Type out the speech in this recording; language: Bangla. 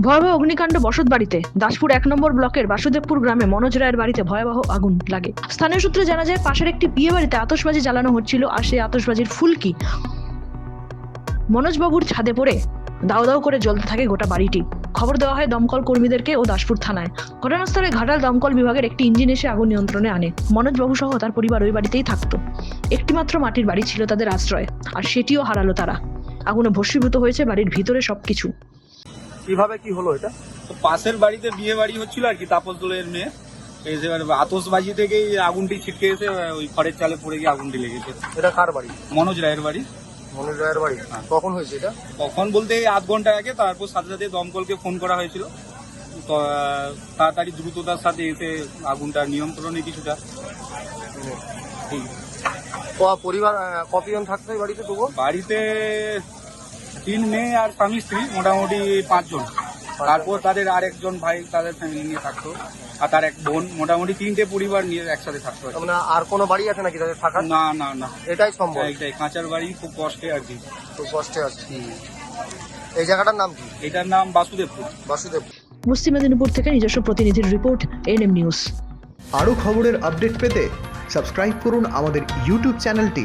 ভয়াবহ অগ্নিকাণ্ড বসত বাড়িতে। দাসপুর এক নম্বর ব্লকের বাসুদেবপুর গ্রামে মনোজ রায়ের বাড়িতে ভয়াবহ আগুন লাগে। স্থানীয় সূত্রে জানা যায়, পাশের একটি বিয়ে বাড়িতে আতশবাজি জ্বালানো হচ্ছিল আর সেই আতশবাজির ফুলকি মনোজবাবুর ছাদে পড়ে দাও দাও করে জ্বলতে থাকে গোটা বাড়িটি। খবর দেওয়া হয়, দমকল কর্মীদেরকে ও দাসপুর থানায়। ঘটনাস্থলে ঘাটাল দমকল বিভাগের একটি ইঞ্জিন এসে আগুন নিয়ন্ত্রণে আনে। মনোজবাবু সহ তার পরিবার ওই বাড়িতেই থাকতো। একটিমাত্র মাটির বাড়ি ছিল তাদের আশ্রয়, আর সেটিও হারালো তারা। আগুনে ভস্মীভূত হয়েছে বাড়ির ভিতরে সবকিছু। কীভাবে কি হলো এটা? তো পাশের বাড়িতে বিয়ে বাড়ি হচ্ছিল আর কি তাপস দোলের মেয়ে এসে আতসবাজি থেকেই আগুনটি ছিটকে এসে ওই খড়ের চালে পড়ে গিয়ে আগুনটি লেগেছে। এটা কার বাড়ি? মনোজ রায়ের বাড়ি। মনোজ রায়ের বাড়ি? হ্যাঁ। কখন হয়েছে এটা? কখন বলতে আধ ঘণ্টা আগে তারপর সাথে সাথে দমকলকে ফোন করা হয়েছিল। তাড়াতাড়ি দ্রুততার সাথে এসে আগুনটা নিয়ন্ত্রণে কিছুটা পরিবার কপিজন থাকতো বাড়িতে তবুও? বাড়িতে তিন মেয়ে আর স্বামী স্ত্রী মোটামুটি পাঁচজন। তারপর তাদের আরেকজন ভাই তাদের ফ্যামিলি নিয়ে থাকতো আর তার এক বোন মোটামুটি তিনটে পরিবার নিয়ে একসাথে থাকতো। আর মানে আর কোনো বাড়ি আছে নাকি তাদের থাকার? না না না। এটাই সম্ভব। এটাই কাঁচার বাড়ি খুব কষ্টে আর কি। খুব কষ্টে আছে এই জায়গাটার নাম কি? এটার নাম বাসুদেবপুর। বাসুদেব পশ্চিম মেদিনীপুর থেকে নিজস্ব প্রতিনিধির রিপোর্ট এনএম নিউজ। আরও খবরের আপডেট পেতে সাবস্ক্রাইব করুন আমাদের ইউটিউব চ্যানেলটি।